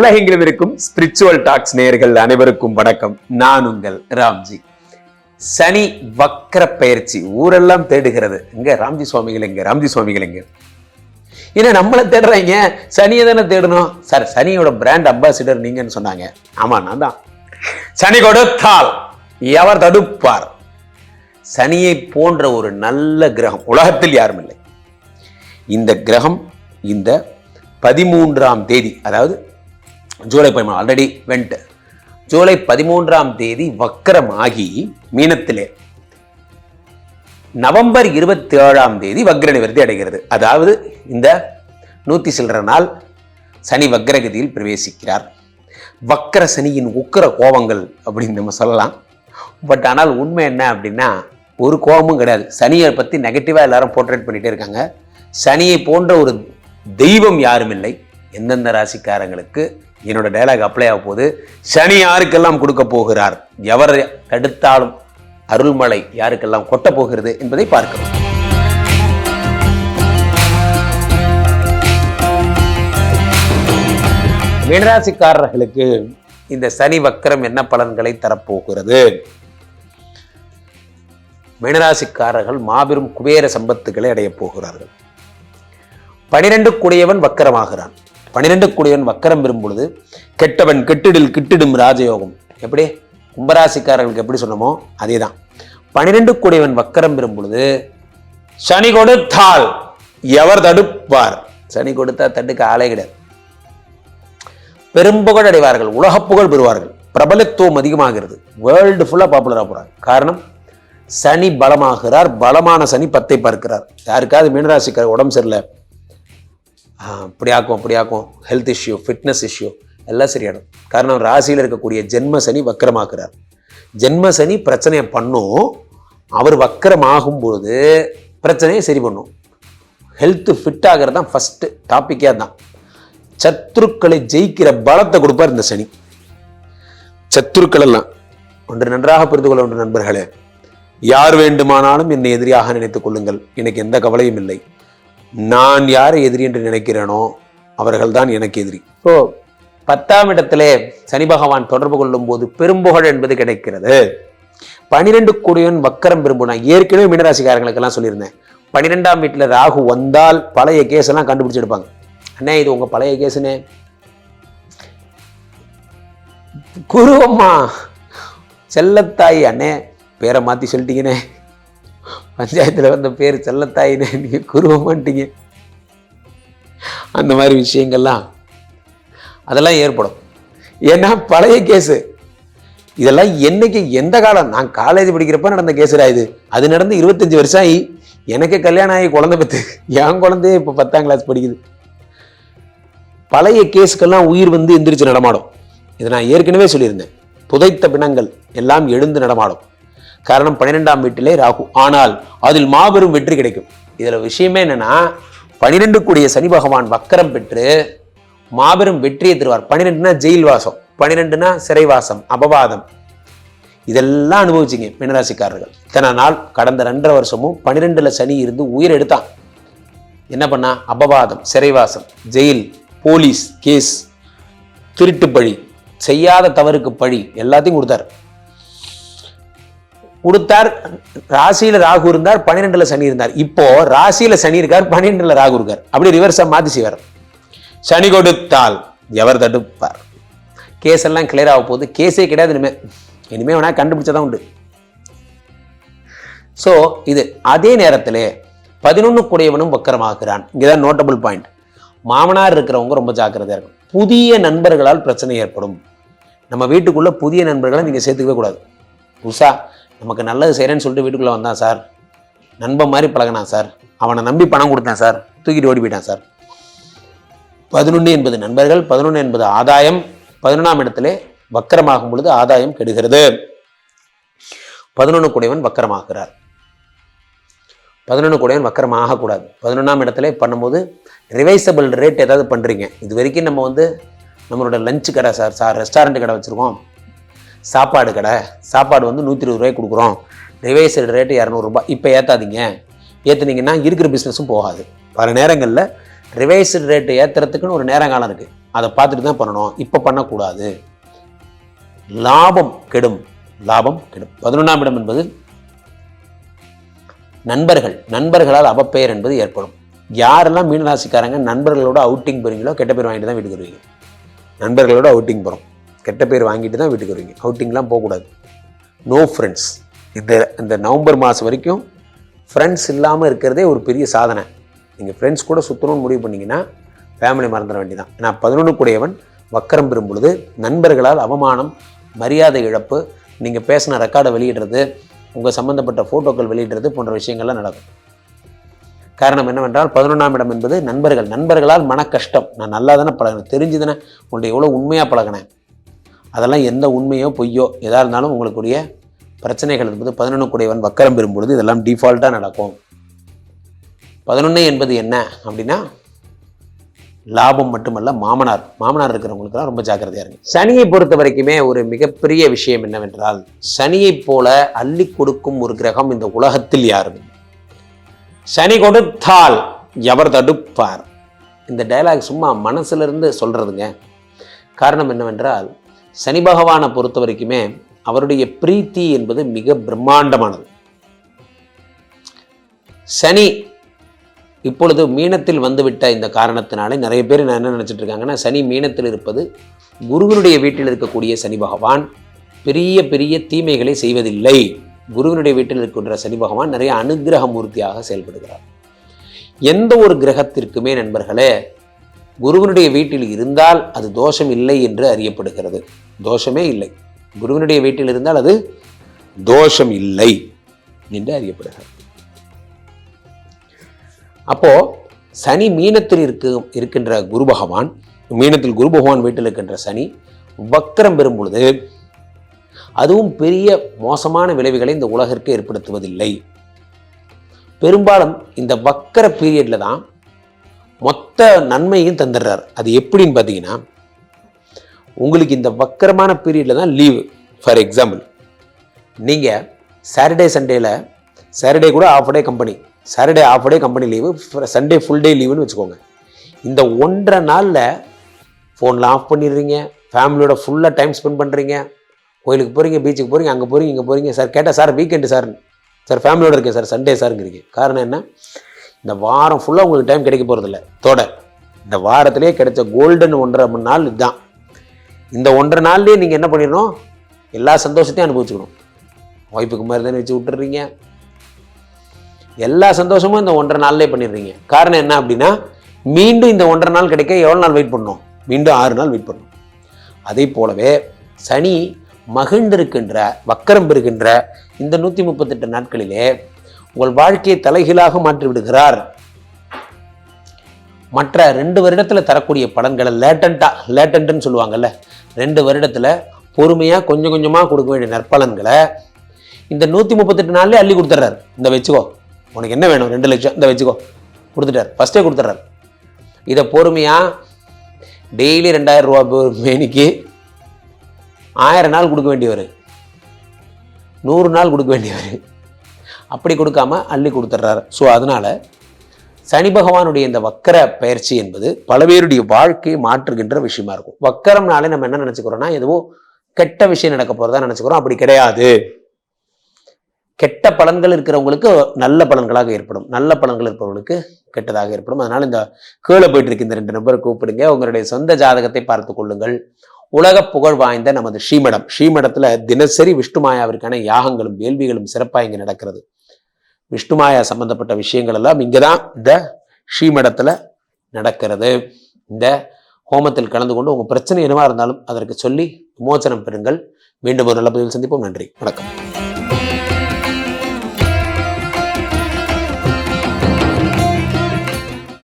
உலகெங்கிலும் இருக்கும் spiritual tax நேர்கள் அனைவருக்கும் வணக்கம். நான் உங்கள் ராம்ஜி. சனி வக்கர பயிற்சி ஊரெல்லாம் தேடுகிறது. இங்க ராம்ஜி சுவாமிகள் எங்க? ராம்ஜி சுவாமிகள் எங்க? ஏன்னா நம்மளை தேடுறாங்க? சனியை தானே தேடணும். சார் சனியோட பிராண்ட் அம்பாசிடர் நீங்கன்னு சொன்னாங்க. ஆமா நான் தான். சனி கொடுத்தால் எவர் தடுப்பார்? சனியை போன்ற ஒரு நல்ல கிரகம். உலகத்தில் யாரும் இல்லை. இந்த கிரகம் இந்த பதிமூன்றாம் தேதி அதாவது ஜூலை பதிமூணு ஆல்ரெடி வெண்ட் ஜூலை பதிமூன்றாம் தேதி வக்கரமாகி மீனத்திலே. நவம்பர் இருபத்தி ஏழாம் தேதி வக்ர நிவர்த்தி அடைகிறது. அதாவது இந்த நூத்தி சில்லற நாள் சனி வக்ரகதியில் பிரவேசிக்கிறார். வக்கர சனியின் உக்கர கோபங்கள் அப்படின்னு நம்ம சொல்லலாம். பட் ஆனால் உண்மை என்ன அப்படின்னா ஒரு கோபமும் கிடையாது. சனியை பற்றி நெகட்டிவாக எல்லாரும் போர்ட்ரேட் பண்ணிகிட்டே இருக்காங்க. சனியை போன்ற ஒரு தெய்வம் யாரும் இல்லை. எந்தெந்த ராசிக்காரங்களுக்கு என்னோட டைலாக் அப்ளை ஆக போகுது. சனி யாருக்கெல்லாம் கொடுக்க போகிறார்? எவர் தடுத்தாலும் அருள்மலை யாருக்கெல்லாம் கொட்ட போகிறது என்பதை பார்க்கிறோம். மீனராசிக்காரர்களுக்கு இந்த சனி வக்கரம் என்ன பலன்களை தரப்போகிறது? மீனராசிக்காரர்கள் மாபெரும் குபேர சம்பத்துக்களை அடையப் போகிறார்கள். பனிரெண்டு குடையவன் வக்கரமாகிறான். பனிரெண்டு குடையவன் வக்கரம் பெறும் பொழுது கெட்டவன் கெட்டிடில் கிட்டிடும் ராஜயோகம். எப்படி? கும்பராசிக்காரர்களுக்கு எப்படி சொன்னமோ அதே தான் பனிரெண்டு குடியவன் வக்கரம் பெறும் பொழுது சனி கொடுத்தால் எவர் தடுப்பார்? சனி கொடுத்தா தடுக்க ஆளே கிடையாது. பெரும்புகழ் அடைவார்கள் உலகப் புகழ் பெறுவார்கள். பிரபலத்துவம் அதிகமாகிறது. வேர்ல்டு ஃபுல்லாக பாப்புலராக போகிறார் காரணம் சனி பலமாகிறார் பலமான சனி பத்தை பார்க்கிறார். யாருக்காவது மீனராசிக்கார உடம்பு சரியில்லை இப்படி ஆக்கும் அப்படி ஆக்கும் ஹெல்த் இஷ்யூ ஃபிட்னஸ் இஷ்யூ எல்லாம் சரியாடும் காரணம் ராசியில் இருக்கக்கூடிய ஜென்ம சனி வக்கரமாக்குறார். ஜென்ம சனி பிரச்சனையை பண்ணும். அவர் வக்கரமாகும்போது பிரச்சனையை சரி பண்ணும். ஹெல்த்து ஃபிட் ஆகிறது தான் ஃபஸ்ட்டு டாப்பிக்கே தான் சத்துருக்களை ஜெயிக்கிற பலத்தை கொடுப்பார் இந்த சனி. சத்துருக்கள் எல்லாம். ஒன்று நன்றாக புரிந்து கொள்ள ஒன்று நண்பர்களே. யார் வேண்டுமானாலும் என்னை எதிரியாக நினைத்துக் கொள்ளுங்கள். எனக்கு எந்த கவலையும் இல்லை. நான் யாரை எதிரி என்று நினைக்கிறேனோ அவர்கள்தான் எனக்கு எதிரி. ஓ பத்தாம் இடத்திலே சனி பகவான் தொடர்பு கொள்ளும் போது பெரும்புகழ் என்பது கிடைக்கிறது. பனிரெண்டு கோடியன் வக்கரம் பெரும்புனா ஏற்கனவே மீனராசிக்காரங்களுக்கெல்லாம் சொல்லியிருந்தேன். பன்னிரெண்டாம் வீட்டில் ராகு வந்தால் பழைய கேஸ் எல்லாம் கண்டுபிடிச்சு எடுப்பாங்க. அண்ணே இது உங்க பழைய கேஸுனே. குருவம்மா செல்லத்தாய் அண்ணே பேரை மாற்றி சொல்லிட்டீங்கண்ணே பஞ்சாயத்தில் வந்த பேர் செல்லத்தாயின்னு நீங்கள் குருவமாட்டீங்க அந்த மாதிரி விஷயங்கள்லாம் அதெல்லாம் ஏற்படும். ஏன்னா பழைய கேஸு. இதெல்லாம் என்னைக்கு எந்த காலம்? நான் காலேஜ் படிக்கிறப்ப நடந்த கேஸுடா இது. அது நடந்து இருபத்தஞ்சி வருஷம் ஆகி எனக்கு கல்யாணம் ஆகி குழந்தை பத்து என் குழந்தையே இப்போ பத்தாம் கிளாஸ் படிக்குது. பழைய கேஸுக்கெல்லாம் உயிர் வந்து எந்திரிச்சு நடமாடும். இதை நான் ஏற்கனவே சொல்லியிருந்தேன். புதைத்த பிணங்கள் எல்லாம் எழுந்து நடமாடும். காரணம் பன்னிரெண்டாம் வீட்டிலே ராகு. ஆனால் அதில் மாபெரும் வெற்றி கிடைக்கும். இதில் விஷயமே என்னன்னா பனிரெண்டு கூடிய சனி பகவான் வக்கரம் பெற்று மாபெரும் வெற்றியை தருவார். பன்னிரெண்டுனா ஜெயில் வாசம் பன்னிரெண்டுனா சிறைவாசம் அபவாதம். இதெல்லாம் அனுபவிச்சிங்க மீனராசிக்காரர்கள். இத்தனை நாள் கடந்த ரெண்டரை வருஷமும் பன்னிரெண்டில் சனி இருந்து உயிர் எடுத்தான். என்ன பண்ணா? அபவாதம் சிறைவாசம் ஜெயில் போலீஸ் கேஸ் திருட்டு பழி செய்யாத தவறுக்கு பழி எல்லாத்தையும் கொடுத்தார். கொடுத்தார் ராசியில ராகு இருந்தார் பன்னிரெண்டுல சனி இருந்தார். இப்போ ராசியில சனி இருக்கார் பன்னிரெண்டுல ராகு இருக்கார். அப்படி ரிவர்ஸா மாத்தி செய்வார். சனி கொடுத்தால் எவர் தடுப்பார்? கேஸ் எல்லாம் கிளியர் ஆக போகுது. கேஸே கிடையாது இனிமே. இனிமே வேணா கண்டுபிடிச்சதான் உண்டு. ஸோ இது அதே நேரத்தில் பதினொன்று கூடியவனும் வக்கரமாகிறான். இங்கதான் நோட்டபுள் பாயிண்ட் மாமனார் இருக்கிறவங்க ரொம்ப ஜாக்கிரதையாக இருக்கும் புதிய நண்பர்களால் பிரச்சனை ஏற்படும். நம்ம வீட்டுக்குள்ளே புதிய நண்பர்களை நீங்கள் சேர்த்துக்கவே கூடாது. உஷா நமக்கு நல்லது செய்கிறேன்னு சொல்லிட்டு வீட்டுக்குள்ளே வந்தான் சார். நண்பன் மாதிரி பழகினான் சார். அவனை நம்பி பணம் கொடுத்தான் சார். தூக்கிட்டு ஓடி போயிட்டான் சார். பதினொன்று என்பது நண்பர்கள் பதினொன்று என்பது ஆதாயம். பதினொன்றாம் இடத்திலே வக்கரமாகும் பொழுது ஆதாயம் கெடுகிறது. பதினொன்று கூடையவன் வக்கரமாகிறார். பதினொன்று கூடையவன் வக்கரமாக ஆகக்கூடாது. பதினொன்றாம் இடத்துல பண்ணும்போது ரிவைசபிள் ரேட் ஏதாவது பண்ணுறீங்க இது வரைக்கும் நம்ம வந்து நம்மளோட லஞ்சு கடை சார் சார் ரெஸ்டாரண்ட் கடை வச்சுருக்கோம். சாப்பாடு கடை. சாப்பாடு வந்து நூற்றி இருபது ரூபாய் கொடுக்குறோம். ரிவைசல் ரேட்டு இரநூறுபா இப்போ ஏற்றாதீங்க ஏற்றுனீங்கன்னா இருக்கிற பிஸ்னஸும் போகாது. பல நேரங்களில் ரிவைஸ்டு ரேட்டு ஏற்றுறதுக்குன்னு ஒரு நேரங்காலம் இருக்குது அதை பார்த்துட்டு தான் பண்ணணும். இப்போ பண்ணக்கூடாது. லாபம் கெடும். லாபம் கெடும். பதினொன்றாம் இடம் என்பது நண்பர்கள். நண்பர்களால் அவப்பெயர் என்பது ஏற்படும். யாரெல்லாம் மீனராசிக்காரங்க நண்பர்களோட அவுட்டிங் போகிறீங்களோ கெட்ட பேர் வாங்கிட்டு தான் வீட்டுக்கு வருவீங்க. நண்பர்களோட அவுட்டிங் போகிறோம் கெட்ட பேர் வாங்கிட்டு தான் வீட்டுக்கு வருவீங்க. அவுட்டிங்லாம் போகக்கூடாது. நோ ஃப்ரெண்ட்ஸ் இந்த இந்த நவம்பர் மாதம் வரைக்கும் ஃப்ரெண்ட்ஸ் இல்லாமல் இருக்கிறதே ஒரு பெரிய சாதனை. நீங்கள் ஃப்ரெண்ட்ஸ் கூட சுற்றணும்னு முடிவு பண்ணிங்கன்னா ஃபேமிலி மறந்துட வேண்டியதான் நான் பதினொன்று கூடியவன் வக்கரம் பெறும் பொழுது நண்பர்களால் அவமானம் மரியாதை இழப்பு நீங்கள் பேசின ரெக்கார்டை வெளியிடுறது உங்கள் சம்மந்தப்பட்ட ஃபோட்டோக்கள் வெளியிடுறது போன்ற விஷயங்கள்லாம் நடக்கும். காரணம் என்னவென்றால் பதினொன்றாம் இடம் என்பது நண்பர்கள். நண்பர்களால் மன கஷ்டம் நான் நல்லா தானே பழகினேன். தெரிஞ்சு தானே உங்கள்ட்ட எவ்வளோ உண்மையாக பழகினேன். அதெல்லாம் எந்த உண்மையோ பொய்யோ எதாக இருந்தாலும் உங்களுக்குரிய பிரச்சனைகள் என்பது பதினொன்று கூடியவன் வக்கரம் பெறும் பொழுது இதெல்லாம் டிஃபால்ட்டாக நடக்கும். பதினொன்று என்பது என்ன அப்படின்னா லாபம் மட்டுமல்ல மாமனார். மாமனார் இருக்கிறவங்களுக்குலாம் ரொம்ப ஜாக்கிரதையாக இருக்கு சனியை பொறுத்த வரைக்குமே ஒரு மிகப்பெரிய விஷயம் என்னவென்றால் சனியைப் போல அள்ளி கொடுக்கும் ஒரு கிரகம் இந்த உலகத்தில் யாரும் சனி கொடுத்தால் எவர் தடுப்பார்? இந்த டயலாக் சும்மா மனசுல இருந்து சொல்றதுங்க. காரணம் என்னவென்றால் சனி பகவானை பொறுத்த வரைக்குமே அவருடைய பிரீத்தி என்பது மிக பிரம்மாண்டமானது. சனி இப்பொழுது மீனத்தில் வந்துவிட்ட இந்த காரணத்தினாலே நிறைய பேர் நான் என்ன நினைச்சிட்டு இருக்காங்கன்னா சனி மீனத்தில் இருப்பது குருவினுடைய வீட்டில் இருக்கக்கூடிய சனி பகவான் பெரிய பெரிய தீமைகளை செய்வதில்லை. குருவினுடைய வீட்டில் இருக்கின்ற சனி பகவான் நிறைய அனுகிரக மூர்த்தியாக செயல்படுகிறார். எந்த ஒரு கிரகத்திற்குமே நண்பர்களே குருவினுடைய வீட்டில் இருந்தால் அது தோஷம் இல்லை என்று அறியப்படுகிறது. தோஷமே இல்லை. குருவினுடைய வீட்டில் இருந்தால் அது தோஷம் இல்லை என்று அறியப்படுகிறது. அப்போ சனி மீனத்தில் இருக்கு இருக்கின்ற குரு பகவான் மீனத்தில் குரு பகவான் வீட்டில் இருக்கின்ற சனி வக்கரம் பெறும் பொழுது அதுவும் பெரிய மோசமான விளைவுகளை இந்த உலகிற்கு ஏற்படுத்துவதில்லை. பெரும்பாலும் இந்த வக்கர பீரியட்ல தான் மொத்த நன்மையும் தந்துடுறார். அது எப்படின்னு பார்த்தீங்கன்னா உங்களுக்கு இந்த வக்கரமான பீரியடில் தான் லீவு ஃபார் எக்ஸாம்பிள் நீங்கள் சாட்டர்டே சண்டேயில் சாட்டர்டே கூட off day company Saturday off day company leave Sunday full day லீவுன்னு வச்சுக்கோங்க. இந்த ஒன்றரை நாளில் ஃபோனில் ஆஃப் பண்ணிடுறீங்க ஃபேமிலியோட ஃபுல்லாக டைம் ஸ்பெண்ட் பண்ணுறீங்க கோயிலுக்கு போகிறீங்க பீச்சுக்கு போகிறீங்க அங்கே போகிறீங்க இங்கே போகிறீங்க சார் கேட்டால் சார் வீக்கெண்டு சார் சார் ஃபேமிலியோட இருக்கேன் சார் சண்டே சாருங்கிறீங்க காரணம் என்ன? இந்த வாரம் ஃபுல்லாக உங்களுக்கு டைம் கிடைக்க போகிறதில்ல தொட இந்த வாரத்திலே கிடைச்ச கோல்டன் ஒன்றரை மணி நாள் இதுதான். இந்த ஒன்றரை நாள்லேயே நீங்கள் என்ன பண்ணிடணும்? எல்லா சந்தோஷத்தையும் அனுபவிச்சுக்கணும். ஒய்ஃபுக்கு மாதிரி தானே வச்சு விட்டுறீங்க. எல்லா சந்தோஷமும் இந்த ஒன்றரை நாள்லேயே பண்ணிடுறீங்க. காரணம் என்ன அப்படின்னா மீண்டும் இந்த ஒன்றரை நாள் கிடைக்க எவ்வளோ நாள் வெயிட் பண்ணணும்? மீண்டும் ஆறு நாள் வெயிட் பண்ணணும். அதே போலவே சனி மகிழ்ந்திருக்கின்ற வக்கரம் பெறுகின்ற இந்த நூற்றி முப்பத்தெட்டு நாட்களிலே உங்கள் வாழ்க்கையை தலைகீழாக மாற்றி விடுகிறார். மற்ற ரெண்டு வருடத்தில் தரக்கூடிய பலன்களை லேட்டண்ட்டாக லேட்டன்ட்னு சொல்லுவாங்கல்ல ரெண்டு வருடத்தில் பொறுமையாக கொஞ்சம் கொஞ்சமாக கொடுக்க வேண்டிய நற்பலன்களை இந்த நூற்றி முப்பத்தெட்டு நாள்லேயே அள்ளி கொடுத்துட்றாரு. இந்த வச்சுக்கோ உனக்கு என்ன வேணும்? ரெண்டு லட்சம். இந்த வச்சுக்கோ கொடுத்துட்டார். ஃபஸ்ட்டே கொடுத்துட்றாரு. இதை பொறுமையாக டெய்லி ரெண்டாயிரம் ரூபா மேனிக்கு ஆயிரம் நாள் கொடுக்க வேண்டியவர். நூறு நாள் கொடுக்க வேண்டியவர். அப்படி கொடுக்காம அள்ளி கொடுத்துட்றாரு. ஸோ அதனால சனி பகவானுடைய இந்த வக்கர பயிற்சி என்பது பல பேருடைய வாழ்க்கையை மாற்றுகின்ற விஷயமா இருக்கும். வக்கரம்னாலே நம்ம என்ன நினைச்சுக்கிறோம்னா எதுவோ கெட்ட விஷயம் நடக்க போறதா நினைச்சுக்கிறோம். அப்படி கிடையாது. கெட்ட பலன்கள் இருக்கிறவங்களுக்கு நல்ல பலன்களாக ஏற்படும். நல்ல பலன்கள் இருப்பவர்களுக்கு கெட்டதாக ஏற்படும். அதனால இந்த கீழே போயிட்டு இருக்க இந்த ரெண்டு நபரை கூப்பிடுங்க. உங்களுடைய சொந்த ஜாதகத்தை பார்த்து கொள்ளுங்கள். உலக புகழ் வாய்ந்த நமது ஸ்ரீமடம். ஸ்ரீமடத்துல தினசரி விஷ்ணுமாயாவிற்கான யாகங்களும் வேள்விகளும் சிறப்பாக இங்கே நடக்கிறது. விஷ்ணுமாயா சம்பந்தப்பட்ட விஷயங்கள் எல்லாம் இங்கதான் இந்த ஸ்ரீமடத்தில் நடக்கிறது. இந்த ஹோமத்தில் கலந்து கொண்டு உங்கள் பிரச்சனை என்னவாக இருந்தாலும் அதற்கு சொல்லி விமோச்சனம் பெறுங்கள். மீண்டும் ஒரு நல்ல பதிவில் சந்திப்போம். நன்றி. வணக்கம்.